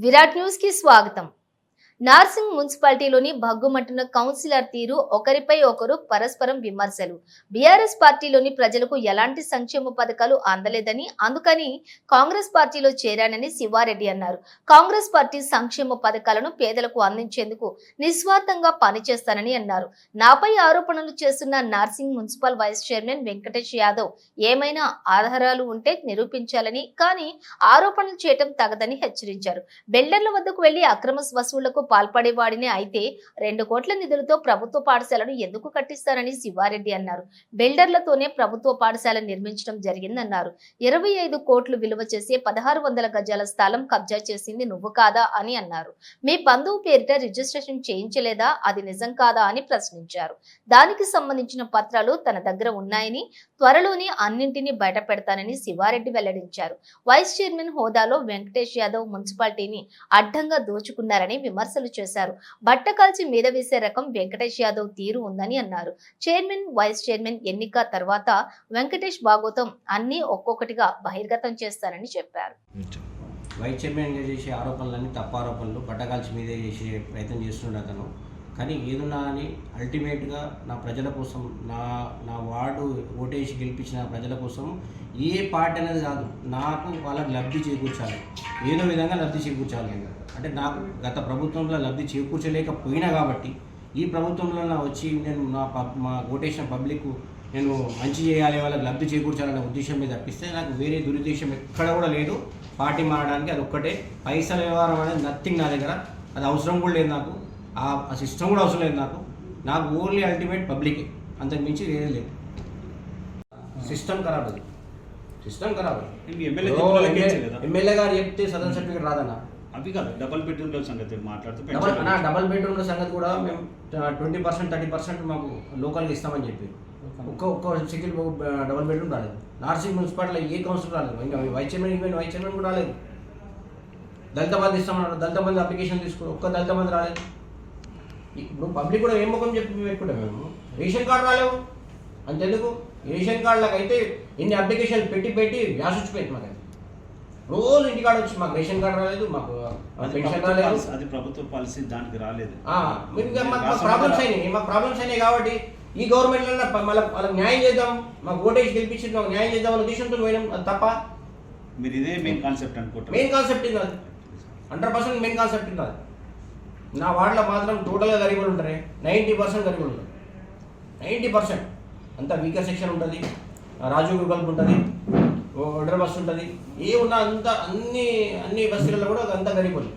Virat news కి స్వాగతం Narsingi మున్సిపాలిటీలోని భగ్గుమంటున్న councillor తీరు ఒకరిపై ఒకరు పరస్పరం విమర్శలు. బీఆర్ఎస్ పార్టీలోని ప్రజలకు ఎలాంటి సంక్షేమ పథకాలు అందలేదని అందుకని కాంగ్రెస్ పార్టీలో చేరానని శివారెడ్డి అన్నారు. కాంగ్రెస్ పార్టీ సంక్షేమ పథకాలను పేదలకు అందించేందుకు నిస్వార్థంగా పనిచేస్తానని అన్నారు. నాపై ఆరోపణలు చేస్తున్న Narsing municipal vice chairman Venkatesh Yadav ఏమైనా ఆధారాలు ఉంటే నిరూపించాలని కానీ ఆరోపణలు చేయటం తగదని హెచ్చరించారు. బిల్డర్ల వద్దకు వెళ్ళి అక్రమ వసూళ్ళకు పాల్పడేవాడినే అయితే రెండు కోట్ల నిధులతో ప్రభుత్వ పాఠశాలను ఎందుకు కట్టిస్తారని శివారెడ్డి అన్నారు. బిల్డర్లతోనే ప్రభుత్వ పాఠశాల నిర్మించడం జరిగిందన్నారు. ఇరవై ఐదు కోట్లు విలువ చేసే పదహారు వందల గజాల స్థలం కబ్జా చేసింది నువ్వు కాదా అని అన్నారు. మీ బంధువు పేరిట రిజిస్ట్రేషన్ చేయించలేదా? అది నిజం కాదా అని ప్రశ్నించారు. దానికి సంబంధించిన పత్రాలు తన దగ్గర ఉన్నాయని త్వరలోనే అన్నింటినీ బయట పెడతానని శివారెడ్డి వెల్లడించారు. వైస్ చైర్మన్ హోదాలో వెంకటేష్ యాదవ్ మున్సిపాలిటీని అడ్డంగా దోచుకున్నారని విమర్శలు చేశారు. బట్ట కాల్చి మీద వేసే రకం వెంకటేష్ యాదవ్ తీరు ఉందని అన్నారు. చైర్మన్ వైస్ చైర్మన్ ఎన్నిక తర్వాత వెంకటేష్ భాగోతం అన్ని ఒక్కొక్కటిగా బహిర్గతం చేస్తారని చెప్పారు. వైస్ చైర్మన్ చేసే ఆరోపణలన్నీ తప్పు ఆరోపణలు. పట్టకాల్చి మీదే చేసే ప్రయత్నం చేస్తున్నాడు అతను. కానీ ఏదున్నా అని అల్టిమేట్గా నా ప్రజల కోసం నా నా వార్డు ఓటేసి గెలిపించిన ప్రజల కోసం ఏ పార్టీ అనేది కాదు నాకు వాళ్ళకి లబ్ధి చేకూర్చాలి. ఏదో విధంగా లబ్ధి చేకూర్చాలి అంటే నాకు గత ప్రభుత్వంలో లబ్ధి చేకూర్చలేకపోయినా కాబట్టి ఈ ప్రభుత్వంలో నా వచ్చి నేను నా పబ్ మా ఓటేషన్ పబ్లిక్ నేను మంచి చేయాలి వాళ్ళకి లబ్ధి చేకూర్చాలనే ఉద్దేశం మీద తప్పిస్తే నాకు వేరే దురుద్దేశం ఎక్కడ కూడా లేదు. పార్టీ మారడానికి అది ఒక్కటే. పైసల వ్యవహారం అనేది నథింగ్ నా దగ్గర. అది అవసరం కూడా లేదు నాకు. ఆ ఆ సిస్టమ్ కూడా అవసరం లేదు నాకు. నాకు ఓన్లీ అల్టిమేట్ పబ్లికే అంతకు మించి వేరే లేదు. సిస్టమ్ ఖరాబ్ అది. సిస్టమ్ ఖరాబ్ మీ ఎమ్మెల్యే కదా? ఎమ్మెల్యే గారు చెప్తే సదన్ సర్టిఫికేట్ రాదన్న. అవి కాదు డబల్ బెడ్రూమ్ల సంగతి మాట్లాడుతూ డబల్ పెంచాలి. నా డబల్ బెడ్రూమ్ల సంగతి కూడా మేము ట్వంటీ పర్సెంట్ థర్టీ పర్సెంట్ మాకు లోకల్గా ఇస్తామని చెప్పి. ఒక్క ఒక్క సింగిల్ డబల్ బెడ్రూమ్ రాలేదు. నార్సింగ్ మున్సిపాలిటీలో ఏ కౌన్సిల్ రాలేదు. ఇంకా vice chairman even vice chairman కూడా రాలేదు. దళిత బంధు ఇస్తామన్నారు. దళిత బంధు అప్లికేషన్ తీసుకుని ఒక్క దళిత బంధు రాలేదు. ఇప్పుడు పబ్లిక్ కూడా ఏం ముఖం చెప్పి పెట్టుకుంటాం మేము? రేషన్ కార్డు రాలేవు. అంతెందుకు? రేషన్ కార్డులకు అయితే ఇన్ని అప్లికేషన్లు పెట్టి పెట్టి వ్యాసొచ్చిపోయింది మాకు. రోజు ఇంటికాడ వచ్చి మాకు రేషన్ కార్డు రాలేదు మాకు పెన్షన్ రాలేదు. అది ప్రభుత్వ పాలసీ దానికి రాలేదు. మీకు ప్రాబ్లమ్స్ అయినాయి మాకు ప్రాబ్లమ్స్ అయినాయి కాబట్టి ఈ గవర్నమెంట్లో మళ్ళీ వాళ్ళకి న్యాయం చేద్దాం మాకు ఓటేసి గెలిపించి మాకు న్యాయం చేద్దాం అనే ఉద్దేశంతో పోయినాం అది తప్ప మీరు ఇదే మెయిన్ కాన్సెప్ట్ అనుకుంటారు మెయిన్ కాన్సెప్ట్ ఇది అది హండ్రెడ్ పర్సెంట్ మెయిన్ కాన్సెప్ట్ ఇది అది నా వార్డులో మాత్రం టోటల్గా గరీబులు ఉంటారు నైంటీ పర్సెంట్ గరీబులు ఉంటారు. నైంటీ పర్సెంట్ అంతా వీకర్ సెక్షన్ ఉంటుంది. రాజు గల్ప్ ఉంటుంది. ఒడర్ బస్సు ఉంటుంది. ఏ ఉన్నా అంత అన్ని అన్ని బస్సులలో కూడా అదంతా గరీబులు